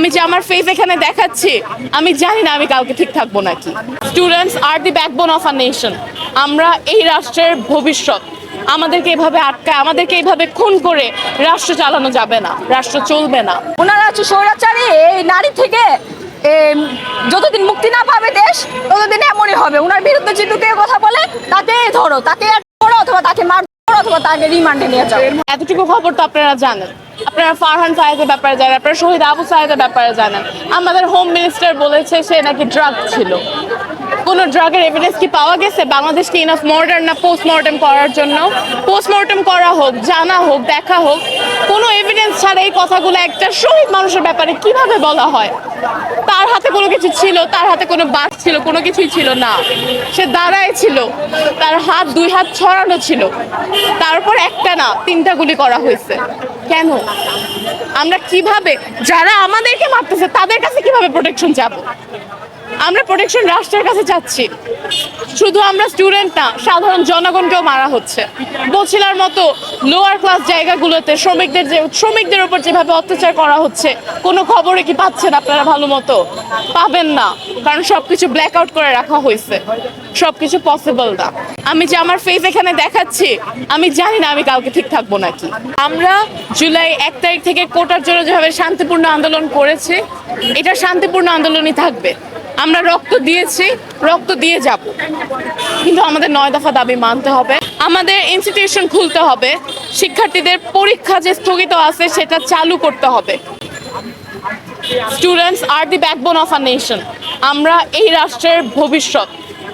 আমি যে আমার ফেস এখানে দেখাচ্ছি, আমি জানি না আমি কাউকে ঠিক থাকব নাকি। Students are the backbone of a nation আমরা এই রাষ্ট্রের ভবিষ্যৎ। আমাদেরকে এভাবে আটকায়, আমাদেরকে এইভাবে খুন করে রাষ্ট্র চালানো যাবে না, রাষ্ট্র চলবে না। ওনারা হচ্ছে স্বৈরাচারী, এই নারী থেকে যতদিন মুক্তি না পাবে দেশ, ততদিন এমনই হবে। ওনার বিরুদ্ধে যদি কেউ কথা বলে তাকে ধরো তাকে করো অথবা তাকে মার অথবা তাকে রিমান্ডে নিয়ে যাও। এতটুকু খবর তো আপনারা জানেন। আপনারা ফারহান সাহেদের ব্যাপারে জানেন, আপনারা শহীদ আবু সাহেদের ব্যাপারে জানেন। আমাদের হোম মিনিস্টার বলেছে সে নাকি ড্রাগ ছিল। কোনো ড্রাগের এভিডেন্স কি পাওয়া গেছে? বাংলাদেশকে ইনাফ মর্ডার না পোস্টমর্টম করার জন্য? পোস্টমর্টম করা হোক, জানা হোক, দেখা হোক, কোনো এভিডেন্স ছাড়া এই কথাগুলো একটা শহীদ মানুষের ব্যাপারে কীভাবে বলা হয়? তার হাতে কোনো কিছু ছিল, তার হাতে কোনো বাস ছিল, কোনো কিছুই ছিল না। সে দাঁড়ায় ছিল, তার হাত দুই হাত ছড়ানো ছিল। তারপর একটা না, তিনটা গুলি করা হয়েছে। কেন? আমরা কীভাবে, যারা আমাদেরকে মারতেছে, তাদের কাছে কীভাবে প্রোটেকশন যাব আমরা প্রোটেকশন রাষ্ট্রের কাছে চাচ্ছি। শুধু আমরা স্টুডেন্ট না, সাধারণ জনগণকেও মারা হচ্ছে। বছিলার মতো লোয়ার ক্লাস জায়গাগুলোতে শ্রমিকদের যে, শ্রমিকদের উপর যেভাবে অত্যাচার করা হচ্ছে, কোনো খবরে কি পাচ্ছেন আপনারা ভালো মতো? পাবেন না, কারণ সব কিছু ব্ল্যাক আউট করে রাখা হয়েছে। সবকিছু পসিবল না। আমি যে আমার ফেস এখানে দেখাচ্ছি, আমি জানি না আমি কালকে ঠিক থাকব নাকি। আমরা জুলাই এক তারিখ থেকে কোটার জন্য যেভাবে শান্তিপূর্ণ আন্দোলন করেছি, এটা শান্তিপূর্ণ আন্দোলনই থাকবে। আমরা রক্ত দিয়েছি, রক্ত দিয়ে যাব। কিন্তু আমাদের নয় দফা দাবি মানতে হবে। আমাদের ইনস্টিটিউশন খুলতে হবে। শিক্ষার্থীদের পরীক্ষা যে স্থগিত আছে, সেটা চালু করতে হবে। Students are the backbone of a nation আমরা এই রাষ্ট্রের ভবিষ্যৎ।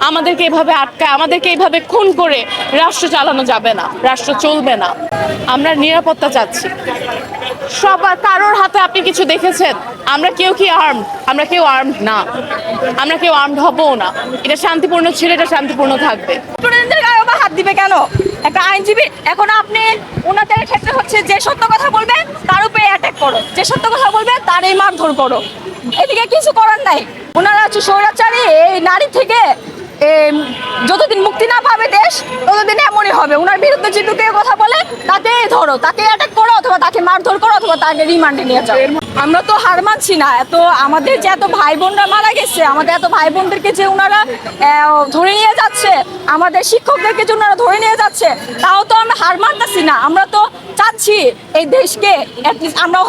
আমাদেরকে এভাবে আটকায়, আমাদেরকে এইভাবে খুন করে রাষ্ট্র চালানো যাবে না, রাষ্ট্র চলবে না। আমরা নিরাপত্তা চাচ্ছি। সবার, কারোর আপনি কিছু দেখেছেন? আমরা কেউ কি আর্ম আমরা কেউ আর্মড না। আমরা কেউ আর্মড হবও না। এটা শান্তিপূর্ণ ছিল, এটা শান্তিপূর্ণ থাকবে। স্টুডেন্টদের গায়ে আবার হাত দিবে কেন? একটা আইনজীবী, এখন আপনি ওনাদের ক্ষেত্রে হচ্ছে যে সত্য কথা বলবে, তার উপরে অ্যাটাক করো। যে সত্য কথা বলবে, তারই মারধর করো। এদিকে কিছু করার নাই। ওনারা হচ্ছে স্বৈরাচারী, এই নারী থেকে যতদিন মুক্তি না পাবে দেশ, ততদিন এমনই হবে। ওনার বিরুদ্ধে যদি কথা বলে তাকে ধরো তাকে অ্যাটাক মারধর করো অথবা তাকে রিমান্ডে নিয়ে যাও। আমরা তো হার মানছি না। এত আমাদের যে এত ভাই বোনরা মারা গেছে, আমাদের এত ভাই বোনদেরকে যে ওনারা ধরে নিয়ে যাচ্ছে, আমাদের শিক্ষকদেরকে যে ওনারা ধরে নিয়ে যাচ্ছে, তাও তো আমরা হার মানতেছি না। আমরা তো চাচ্ছি এই দেশকে আমরা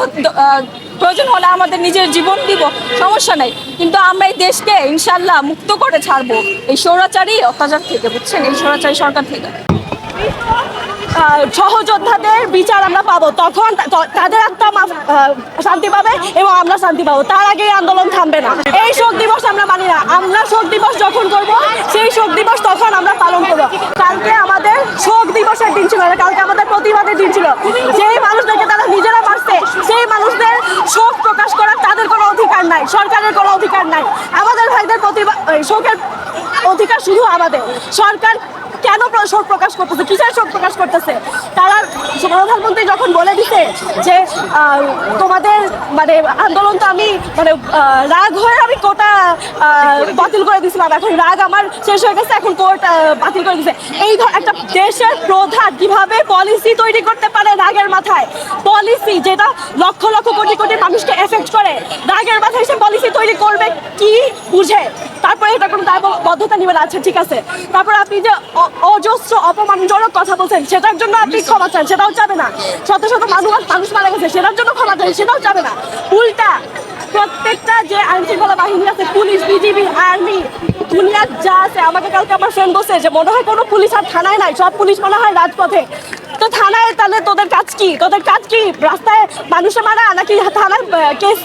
প্রয়োজন হলে আমাদের নিজের জীবন দিব, সমস্যা নেই। কিন্তু আমরা এই দেশকে ইনশাল্লাহ মুক্ত করে ছাড়বো। এই সৌরাচারী অত্যাচার থেকে, বুঝছেন? এই সৌরাচারী সরকার থেকে। সহযোদ্ধাদের বিচার আমরা পাবো। তখন তাদের আহ, শান্তি পাবে এবং আমরা শান্তি পাবো। তার আগে আন্দোলন থামবে না। এই শোক দিবস আমরা মানি না। আমরা শোক দিবস যখন করব সেই শোক দিবস তখন আমরা পালন করব। কালকে আমাদের শোক দিবসের দিন ছিল। কালকে আমাদের প্রতিবাদের দিন ছিল। যেই মানুষদেরকে তারা নিজেরা মারছে সেই মানুষদের শোক প্রকাশ করার তাদের কোনো অধিকার নাই সরকারের কোনো অধিকার নাই। আমাদের ভাইদের প্রতিবাদ শোকের অধিকার শুধু আমাদের। সরকার কেন শোক প্রকাশ করতেছে? কিসের শোক প্রকাশ করতেছে? তারা প্রধানমন্ত্রী যখন বলে দিছে যে তোমাদের মানে আন্দোলন তো আমি মানে রাগ হয়ে আমি কোটা বাতিল করে দিছিলাম। এখন রাগ আমার শেষ হয়ে গেছে, এখন কোর্ট বাতিল করে দিছে। এই একটা দেশের প্রধান কীভাবে পলিসি তৈরি করতে পারে রাগের মাথায়? পলিসি যেটা লক্ষ লক্ষ কোটি কোটি মানুষকে এফেক্ট করে, রাগের মাথায় সে পলিসি তৈরি করবে কি বুঝে? তারপরে এটা কোনো দায়বদ্ধতা নেবেন আচ্ছা ঠিক আছে। তারপর আপনি যে অজস্র অপমানজনক কথা বলছেন। সেটার জন্য আপনি ক্ষমা চান সেটাও চাবে না। শত শত মানুষ মানুষ মারা গেছে সেটার জন্য ক্ষমা চান সেটাও চাবে না। উল্টা প্রত্যেকটা যে আইন শৃঙ্খলা বাহিনী আছে পুলিশ বিজিবি আর্মি দুনিয়ার যা আছে আমাকে কালকে আমার ফ্রেন্ড বসে যে মনে হয় কোনো পুলিশ আর থানায় নাই সব পুলিশ মনে হয় রাজপথে। তো থানায় তাহলে তোদের কাজ কি? তোদের কাজ কি? রাস্তায় মানুষে মারা নাকি থানায় কেস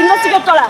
ইনভেস্টিগেট করা?